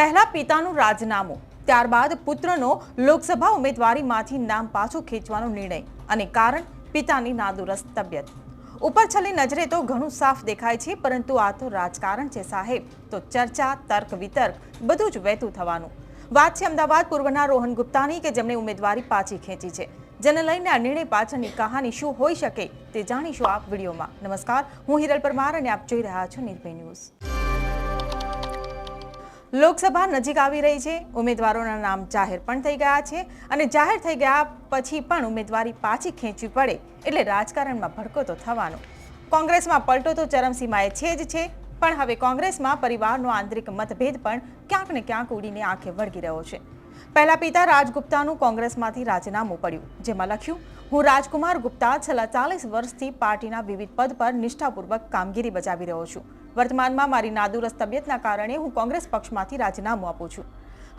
પહેલા પિતાનું રાજીનામું, ત્યારબાદ પુત્રનો લોકસભા ઉમેદવારીમાંથી નામ પાછું ખેંચવાનો નિર્ણય અને કારણ પિતાની નાદુરસ્ત તબિયત. ઉપર છેલ્લી નજરે તો ઘણું સાફ દેખાય છે, પરંતુ આ તો રાજકારણ છે સાહેબ. તો ચર્ચા, તર્ક, વિતર્ક બધું જ વહેતું થવાનું. વાત છે અમદાવાદ પૂર્વના રોહન ગુપ્તાની કે જેમણે ઉમેદવારી પાછી ખેંચી છે. જેને લઈને આ નિર્ણય પાછળની કહાની શું હોઈ શકે તે જાણીશું આપ વિડીયોમાં. નમસ્કાર, હું હિરલ પરમાર અને આપ જોઈ રહ્યા છો નિર્ભય ન્યૂઝ. લોકસભા નજીક આવી રહી છે. ઉમેદવારોના નામ જાહેર પણ થઈ ગયા છે અને જાહેર થઈ ગયા પછી પણ ઉમેદવારી પાછી ખેંચવી પડે એટલે રાજકારણમાં ભડકો તો થવાનો. કોંગ્રેસમાં પલટો તો ચરમસીમાએ છે જ છે, પણ હવે કોંગ્રેસમાં પરિવારનો આંતરિક મતભેદ પણ ક્યાંક ને ક્યાંક ઉડીને આંખે વળગી રહ્યો છે. પહેલા પિતા રાજગુપ્તાનું કોંગ્રેસમાંથી રાજીનામું પડ્યું, જેમાં લખ્યું, હું રાજકુમાર ગુપ્તા છેલ્લા ચાલીસ વર્ષથી પાર્ટીના વિવિધ પદ પર નિષ્ઠાપૂર્વક કામગીરી બજાવી રહ્યો છું. વર્તમાનમાં મારી નાદુરસ્ત તબિયતના કારણે હું કોંગ્રેસ પક્ષમાંથી રાજીનામું આપું છું.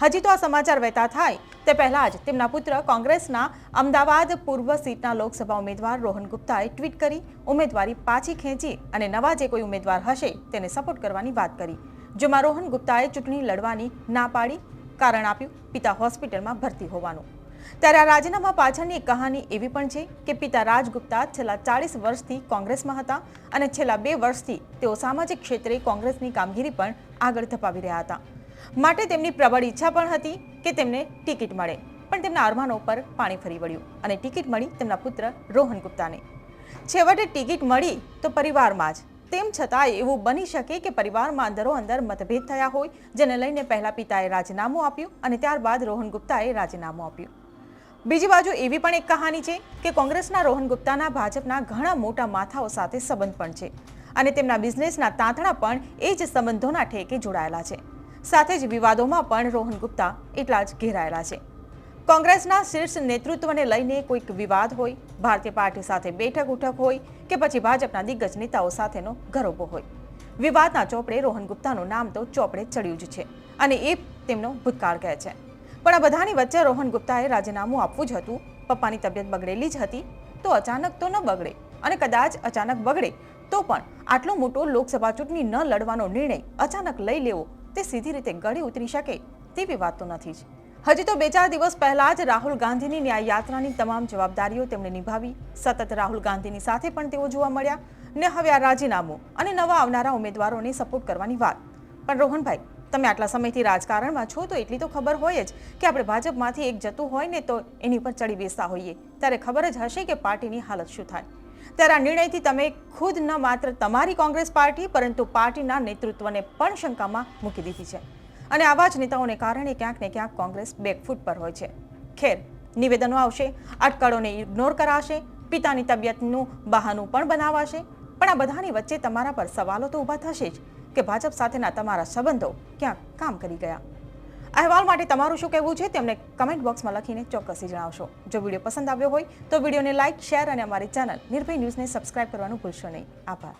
હજી તો આ સમાચાર વહેતા થાય તે પહેલા જ તેમના પુત્ર કોંગ્રેસના અમદાવાદ પૂર્વ સીટના લોકસભા ઉમેદવાર રોહન ગુપ્તાએ ટ્વીટ કરી, ઉમેદવારી પાછી ખેંચી અને નવા જે કોઈ ઉમેદવાર હશે તેને સપોર્ટ કરવાની વાત કરી. જેમાં રોહન ગુપ્તાએ ચૂંટણી લડવાની ના પાડી, કારણ આપ્યું, પિતા હોસ્પિટલમાં ભરતી હોવાનું. ત્યારે આ રાજીનામા પાછળની એક કહાની એવી પણ છે કે પિતા રાજગુપ્તા છેલ્લા ચાળીસ વર્ષથી કોંગ્રેસમાં હતા અને છેલ્લા બે વર્ષથી તેઓ સામાજિક ક્ષેત્રે કોંગ્રેસની કામગીરી પણ આગળ ધપાવી રહ્યા હતા. માટે તેમની પ્રબળ ઈચ્છા પણ હતી કે તેમને ટિકિટ મળે, પણ તેમના અરમાનો પર પાણી ફરી વળ્યું અને ટિકિટ મળી તેમના પુત્ર રોહન ગુપ્તાને. છેવટે ટિકિટ મળી તો પરિવારમાં જ. તેમ છતાં એવું બની શકે કે પરિવારમાં અંદરો અંદર મતભેદ થયા હોય, જેને લઈને પહેલા પિતાએ રાજીનામું આપ્યું અને ત્યારબાદ રોહન ગુપ્તાએ રાજીનામું આપ્યું. બીજી બાજુ એવી પણ એક કહાની છે કે કોંગ્રેસના રોહન ગુપ્તાના ભાજપના ઘણા મોટા માથાઓ સાથે સંબંધ પણ છે અને તેમના બિઝનેસના તાંતણા પણ એ જ સંબંધોના ઠેકે જોડાયેલા છે. સાથે જ વિવાદોમાં પણ રોહન ગુપ્તા એટલા જ ઘેરાયેલા છે. કોંગ્રેસના શીર્ષ નેતૃત્વને લઈને કોઈક વિવાદ હોય, ભારતીય પાર્ટી સાથે બેઠક ઉઠક હોય કે પછી ભાજપના દિગ્ગજ નેતાઓ સાથેનો ગરોબો હોય. વિવાદના ચોપડે રોહન ગુપ્તાનું નામ તો ચોપડે ચડ્યું જ છે અને એ તેમનો ભૂતકાળ કહે છે. પણ આ બધાની વચ્ચે રોહન ગુપ્તાએ રાજીનામું આપવું જ હતું. પપ્પાની તબિયત બગડેલી જ હતી તો અચાનક તો ન બગડે અને કદાચ અચાનક બગડે તો પણ આટલો મોટો લોકસભા ચૂંટણી ન લડવાનો નિર્ણય અચાનક લઈ લેવો તે સીધી રીતે ગળે ઉતરી શકે તેવી વાત તો નથી જ. હજી તો બે ચાર દિવસ પહેલા જ રાહુલ ગાંધીની ન્યાય યાત્રાની તમામ જવાબદારીઓ તેમણે નિભાવી. સતત રાહુલ ગાંધીની સાથે પણ તેઓ જોવા મળ્યા. ને હવે આ રાજીનામું અને નવા આવનારા ઉમેદવારોને સપોર્ટ કરવાની વાત. પણ રોહનભાઈ તમે આટલા સમયથી રાજકારણમાં છો, તો એટલી તો ખબર હોય જ કે આપણે ભાજપમાંથી એક જતું હોય ને તો એની પર ચડી બેસતા હોઈએ. ત્યારે ખબર જ હશે કે પાર્ટીની હાલત શું થાય. ત્યારે આ નિર્ણયથી તમે ખુદ ન માત્ર તમારી કોંગ્રેસ પાર્ટી, પરંતુ પાર્ટીના નેતૃત્વને પણ શંકામાં મૂકી દીધી છે. અને આવા જ નેતાઓને કારણે ક્યાંક ને ક્યાંક કોંગ્રેસ બેકફૂટ પર હોય છે. ખેર, નિવેદનો આવશે અટકળોને ઇગ્નોર કરાશે, પિતાની તબિયતનું બહાનું પણ બનાવાશે. પણ આ બધાની વચ્ચે તમારા પર સવાલો તો ઊભા થશે જ. કે ભાજપ સાથેના તમારા સંબંધો ક્યાંક કામ કરી ગયા? અહેવાલ માટે તમારું શું કહેવું છે તેમને કમેન્ટ બોક્સમાં લખીને ચોક્કસથી જણાવશો. જો વીડિયો પસંદ આવ્યો હોય તો વિડીયોને લાઇક શેર અને અમારી ચેનલ નિર્ભય ન્યૂઝને સબસ્ક્રાઇબ કરવાનું ભૂલશો નહીં. આભાર.